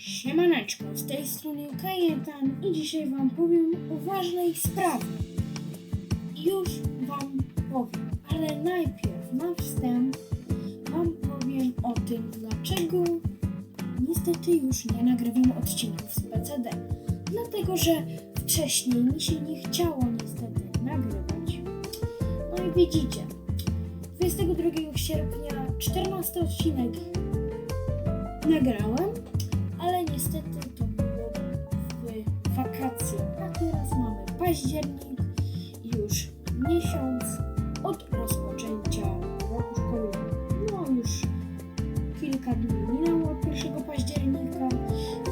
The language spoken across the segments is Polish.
Siemaneczko, z tej strony Kajetan i dzisiaj Wam powiem o ważnej sprawie. Już Wam powiem, ale najpierw na wstęp Wam powiem o tym, dlaczego niestety już nie nagrywam odcinków z PCD. Dlatego, że wcześniej mi się nie chciało niestety nagrywać. No i widzicie, 22 sierpnia 14 odcinek nagrałem, październik, już miesiąc od rozpoczęcia roku szkolnego. No już kilka dni minęło od 1 października,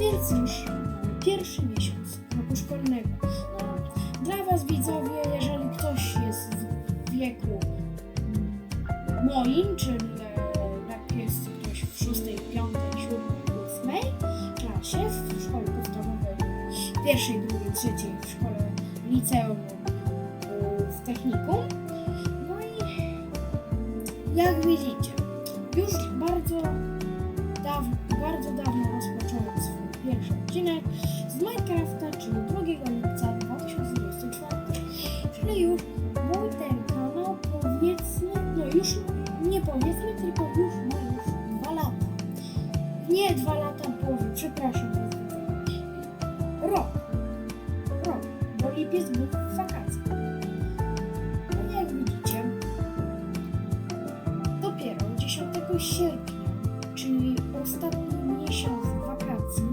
więc już mamy pierwszy miesiąc roku szkolnego. No, dla Was widzowie, jeżeli ktoś jest w wieku moim, czyli e, jak jest ktoś w 6, 5, 7, 8 klasie w szkole podstawowej, pierwszej, drugiej, trzeciej w szkole liceum y, w technikum. No i jak widzicie, już bardzo dawno, bardzo dawno rozpocząłem swój pierwszy odcinek z Minecrafta, czyli 2 lipca 2024. Czyli już mój ten kanał powiedzmy, no już nie powiedzmy, tylko już ma już dwa lata. Nie dwa lata połowy, przepraszam. Bo lipiec był w wakacje. No jak widzicie, dopiero 10 sierpnia, czyli ostatni miesiąc wakacji,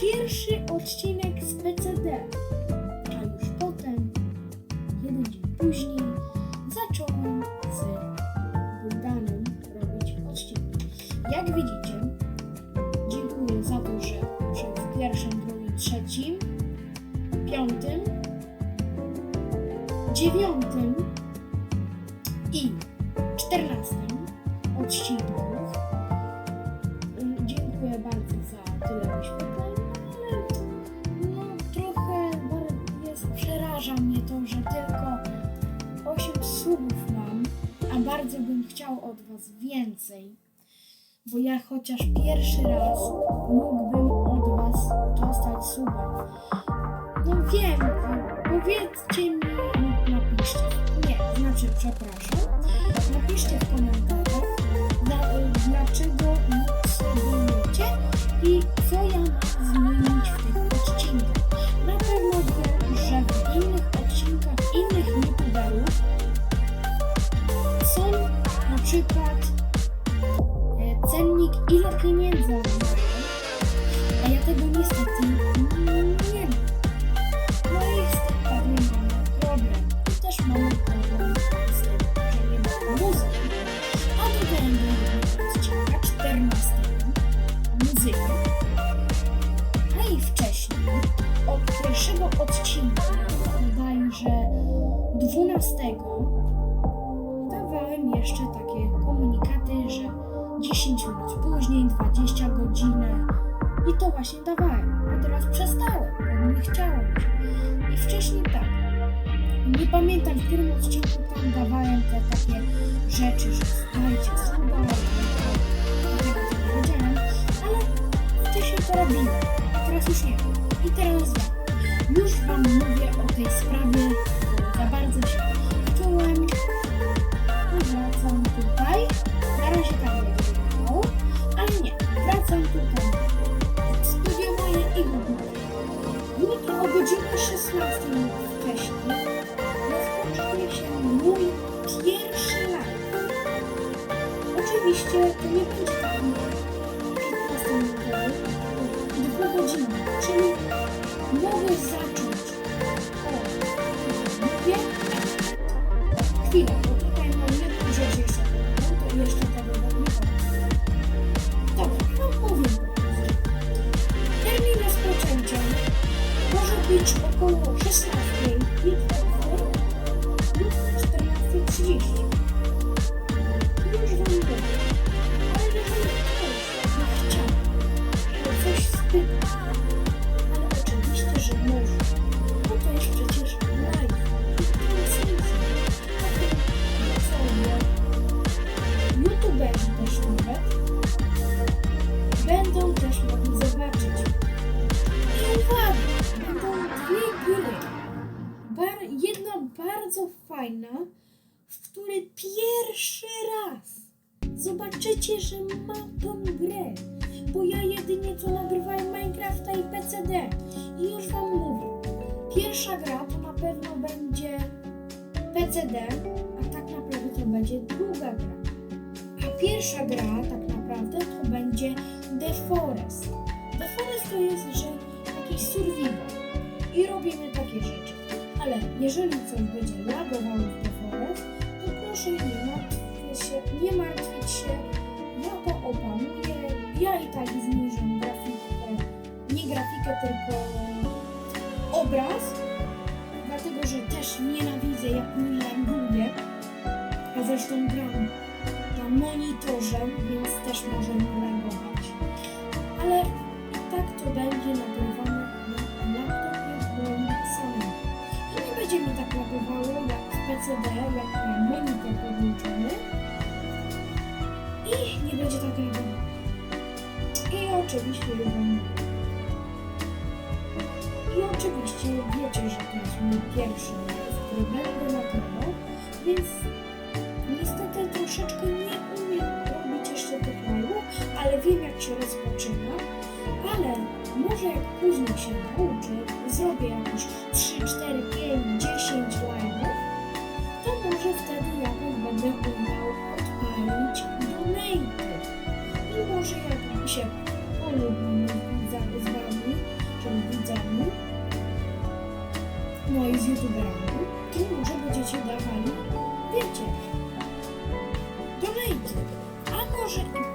pierwszy odcinek z PCD, piątym, dziewiątym i czternastym odcinku y, dziękuję bardzo za tyle wyświetleń, ale no, trochę jest, przeraża mnie to, że tylko 8 subów mam, a bardzo bym chciał od Was więcej, bo ja chociaż pierwszy raz mógłbym od Was dostać suba. No wiem, powiedzcie mi napiszcie. Nie, znaczy przepraszam. Napiszcie w komentarzach, dla, dlaczego nie subujecie i 10 minut później, 20 godzinę. I to właśnie dawałem, a teraz przestałem, bo nie chciało. I wcześniej tak. Nie pamiętam, w którym odcinku tam dawałem te takie rzeczy, że suba, albo tego co powiedziałem, ale wcześniej to robiłem, teraz już nie. I teraz. Już Wam mówię Oczywiście to nie 15 minutowy, tylko godzinny, czyli mogę zacząć o mówię. Chwilę, bo tutaj mam jedną rzecz jeszcze. No to jeszcze tego nie powiem. Dobra, no powiem. Termin rozpoczęcia może być około 16 zobaczycie, że mam tą grę. Bo ja jedynie co nagrywałem Minecrafta i PCD. I już wam mówię. Pierwsza gra to na pewno będzie PCD, a tak naprawdę to będzie druga gra. A pierwsza gra tak naprawdę to będzie The Forest. The Forest to jest, że jakiś survival i robimy takie rzeczy. Ale jeżeli coś będzie lagowało w The Forest, to proszę nie martwić się, nie martwić się, ja to opanuję, ja i tak zniżę grafikę, nie grafikę, tylko obraz, dlatego że też nienawidzę jak mi laguje, a zresztą gram na monitorze, więc też może mi. Ale i tak to będzie nagrywane na laptopie moim samym. I nie będzie mi tak lagowało jak PCD, jak mam monitor podłączony. I nie będzie tak lagowało. I oczywiście mówię. I oczywiście wiecie, że to jest mój pierwszy live, który będę nagrywał, więc niestety troszeczkę nie umiem robić jeszcze tych ale wiem jak się rozpoczyna, ale może jak później się nauczę, zrobię jakieś 3, 4, 5,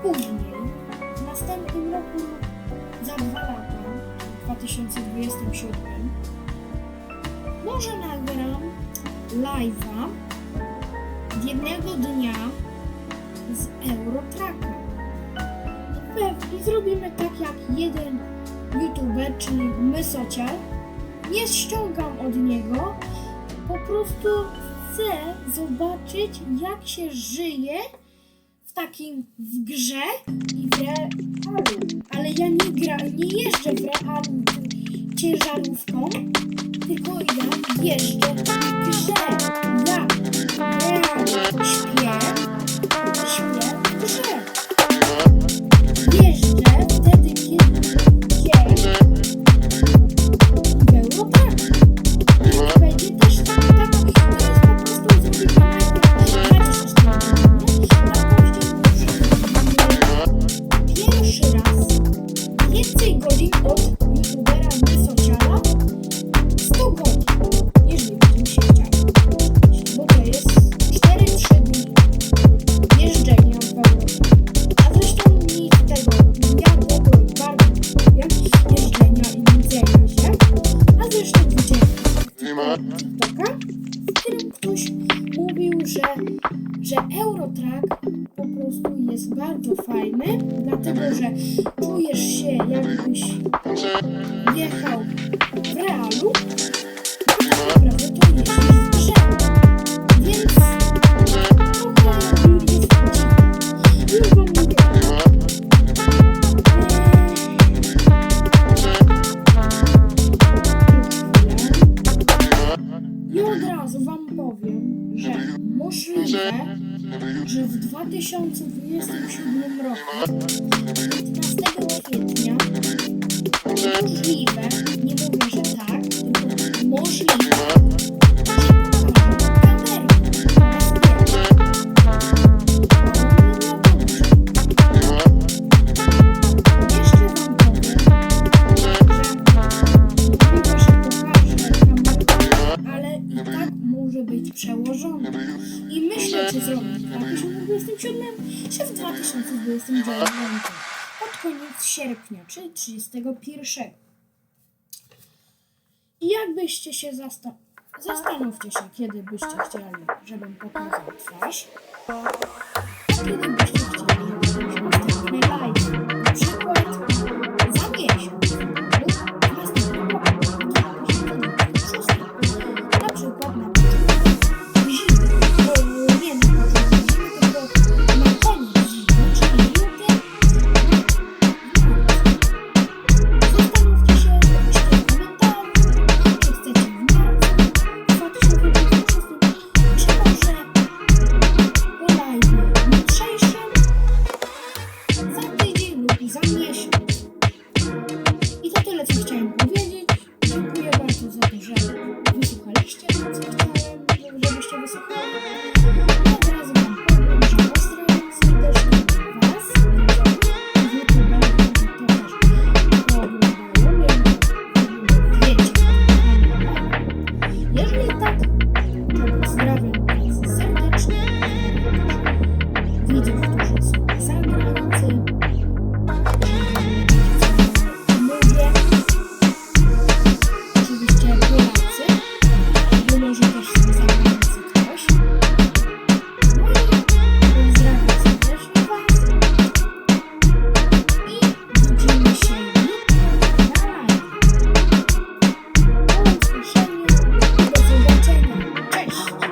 później, w następnym roku, za dwa lata, w 2027, może nagram live'a jednego dnia z Eurotraka. Pewnie zrobimy tak jak jeden youtuber, czyli Mysocial. Nie ściągam od niego, po prostu chcę zobaczyć jak się żyje takim w grze i w realu. Ale ja nie gra, nie jeżdżę w realu ciężarówką, tylko ja jeżdżę w grze. Ja Raz więcej godzin od youtubera Mysociala 100 godzin, jeżeli będziemy się chciał. Bo to jest 4-3 dni jeżdżenia w Europie. A zresztą nic tego, ja ogóle bardzo lubię jeżdżenia i widzenia się. A zresztą widziałem TikToka, w którym ktoś mówił, że, że Eurotrack prostu jest bardzo fajny, dlatego że czujesz się jakbyś jechał w realu, możliwe, nie mówię, że tak, tylko możliwe, tak przełożone. I myślę, czy zrobić w 2027, czy w 2029. Pod koniec sierpnia, czyli 31. Jakbyście się zasta- zastanówcie się, kiedy byście chcieli, żebym pokazał twarz. Kiedy byście